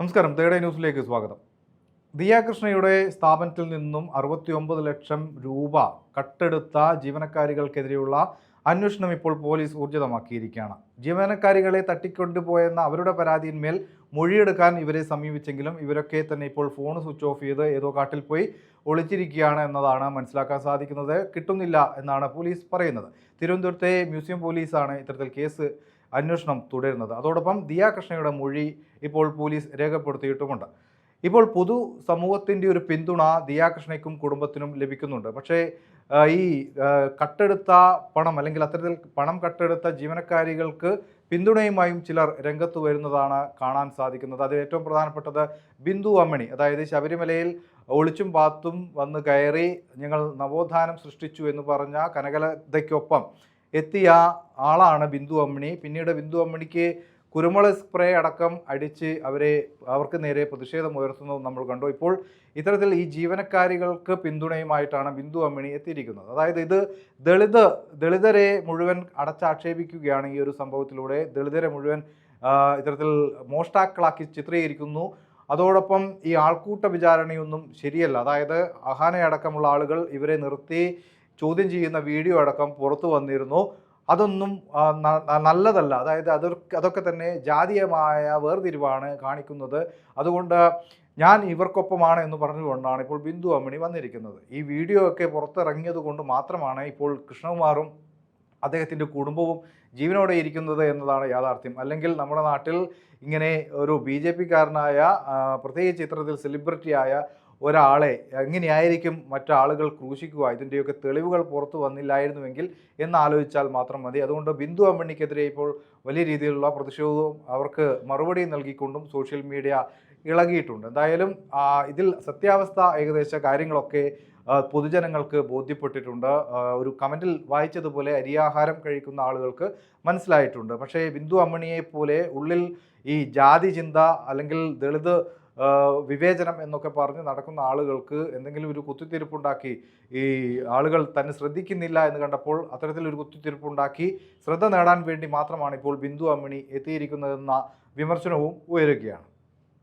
നമസ്കാരം. തേടെ ന്യൂസിലേക്ക് സ്വാഗതം. ദിയ കൃഷ്ണയുടെ സ്ഥാപനത്തിൽ നിന്നും അറുപത്തിയൊമ്പത് ലക്ഷം രൂപ കട്ടെടുത്ത ജീവനക്കാരികൾക്കെതിരെയുള്ള അന്വേഷണം ഇപ്പോൾ പോലീസ് ഊർജിതമാക്കിയിരിക്കുകയാണ് ജീവനക്കാരികളെ തട്ടിക്കൊണ്ടുപോയെന്ന അവരുടെ പരാതിയിന്മേൽ മൊഴിയെടുക്കാൻ ഇവരെ സമീപിച്ചെങ്കിലും ഇവരൊക്കെ തന്നെ ഇപ്പോൾ ഫോൺ സ്വിച്ച് ഓഫ് ചെയ്ത് ഏതോ കാട്ടിൽ പോയി ഒളിച്ചിരിക്കുകയാണ് എന്നതാണ് മനസ്സിലാക്കാൻ സാധിക്കുന്നത്. കിട്ടുന്നില്ല എന്നാണ് പോലീസ് പറയുന്നത്. തിരുവനന്തപുരത്തെ മ്യൂസിയം പോലീസാണ് ഇത്തരത്തിൽ കേസ് അന്വേഷണം തുടരുന്നത്. അതോടൊപ്പം ദിയ കൃഷ്ണയുടെ മൊഴി ഇപ്പോൾ പോലീസ് രേഖപ്പെടുത്തിയിട്ടുമുണ്ട്. ഇപ്പോൾ പൊതു സമൂഹത്തിന്റെ ഒരു പിന്തുണ ദിയ കൃഷ്ണയ്ക്കും കുടുംബത്തിനും ലഭിക്കുന്നുണ്ട്. പക്ഷേ ഈ കട്ടെടുത്ത പണം അല്ലെങ്കിൽ അത്തരത്തിൽ പണം കട്ടെടുത്ത ജീവനക്കാരികൾക്ക് പിന്തുണയുമായും ചിലർ രംഗത്ത് വരുന്നതാണ് കാണാൻ സാധിക്കുന്നത്. അതിൽ ഏറ്റവും പ്രധാനപ്പെട്ടത് ബിന്ദു അമ്മണി. അതായത് ശബരിമലയിൽ ഒളിച്ചും പാത്തും വന്ന് കയറി ഞങ്ങൾ നവോത്ഥാനം സൃഷ്ടിച്ചു എന്ന് പറഞ്ഞ കനകലതയ്ക്കൊപ്പം എത്തിയ ആളാണ് ബിന്ദു അമ്മിണി. പിന്നീട് ബിന്ദു അമ്മിണിക്ക് കുരുമുളക് സ്പ്രേ അടക്കം അടിച്ച് അവരെ അവർക്ക് നേരെ പ്രതിഷേധം ഉയർത്തുന്നത് നമ്മൾ കണ്ടു. ഇപ്പോൾ ഇത്തരത്തിൽ ഈ ജീവനക്കാരികൾക്ക് പിന്തുണയുമായിട്ടാണ് ബിന്ദു അമ്മിണി എത്തിയിരിക്കുന്നത്. അതായത് ഇത് ദളിത് ദളിതരെ മുഴുവൻ അടച്ചാക്ഷേപിക്കുകയാണ് ഈ ഒരു സംഭവത്തിലൂടെ. ദളിതരെ മുഴുവൻ ഇത്തരത്തിൽ മോഷ്ടാക്കളാക്കി ചിത്രീകരിക്കുന്നു. അതോടൊപ്പം ഈ ആൾക്കൂട്ട വിചാരണയൊന്നും ശരിയല്ല. അതായത് അഹാനയടക്കമുള്ള ആളുകൾ ഇവരെ നിർത്തി ചോദ്യം ചെയ്യുന്ന വീഡിയോ അടക്കം പുറത്തു വന്നിരുന്നു. അതൊന്നും നല്ലതല്ല. അതായത് അതൊക്കെ അതൊക്കെ തന്നെ ജാതീയമായ വേർതിരിവാണ് കാണിക്കുന്നത്. അതുകൊണ്ട് ഞാൻ ഇവർക്കൊപ്പമാണ് എന്ന് പറഞ്ഞുകൊണ്ടാണ് ഇപ്പോൾ ബിന്ദു അമ്മിണി വന്നിരിക്കുന്നത്. ഈ വീഡിയോ ഒക്കെ പുറത്തിറങ്ങിയത് കൊണ്ട് മാത്രമാണ് ഇപ്പോൾ കൃഷ്ണകുമാറും അദ്ദേഹത്തിന്റെ കുടുംബവും ജീവനോടെ ഇരിക്കുന്നത് എന്നതാണ് യാഥാർത്ഥ്യം. അല്ലെങ്കിൽ നമ്മുടെ നാട്ടിൽ ഇങ്ങനെ ഒരു ബി ജെ പിക്കാരനായ പ്രത്യേകിച്ച് ചിത്രത്തിൽ സെലിബ്രിറ്റിയായ ഒരാളെ എങ്ങനെയായിരിക്കും മറ്റാളുകൾ ക്രൂശിക്കുക? ഇതിന്റെയൊക്കെ തെളിവുകൾ പുറത്തു വന്നില്ലായിരുന്നുവെങ്കിൽ എന്നാലോചിച്ചാൽ മാത്രം മതി. അതുകൊണ്ട് ബിന്ദു അമ്മണിക്കെതിരെ ഇപ്പോൾ വലിയ രീതിയിലുള്ള പ്രതിഷേധവും അവർക്ക് മറുപടി നൽകിക്കൊണ്ടും സോഷ്യൽ മീഡിയ ഇളകിയിട്ടുണ്ട്. എന്തായാലും ഇതിൽ സത്യാവസ്ഥ ഏകദേശ കാര്യങ്ങളൊക്കെ പൊതുജനങ്ങൾക്ക് ബോധ്യപ്പെട്ടിട്ടുണ്ട്. ഒരു കമന്റിൽ വായിച്ചതുപോലെ അരിയാഹാരം കഴിക്കുന്ന ആളുകൾക്ക് മനസ്സിലായിട്ടുണ്ട്. പക്ഷേ ബിന്ദു അമ്മണിയെ പോലെ ഉള്ളിൽ ഈ ജാതി ചിന്ത അല്ലെങ്കിൽ ദളിത് വിവേചനം എന്നൊക്കെ പറഞ്ഞ് നടക്കുന്ന ആളുകൾക്ക് എന്തെങ്കിലും ഒരു കുത്തിത്തിരിപ്പുണ്ടാക്കി ഈ ആളുകൾ തന്നെ ശ്രദ്ധിക്കുന്നില്ല എന്ന് കണ്ടപ്പോൾ അത്തരത്തിലൊരു കുത്തിത്തിരിപ്പുണ്ടാക്കി ശ്രദ്ധ നേടാൻ വേണ്ടി മാത്രമാണ് ഇപ്പോൾ ബിന്ദു അമ്മിണി എത്തിയിരിക്കുന്നതെന്ന വിമർശനവും ഉയരുകയാണ്.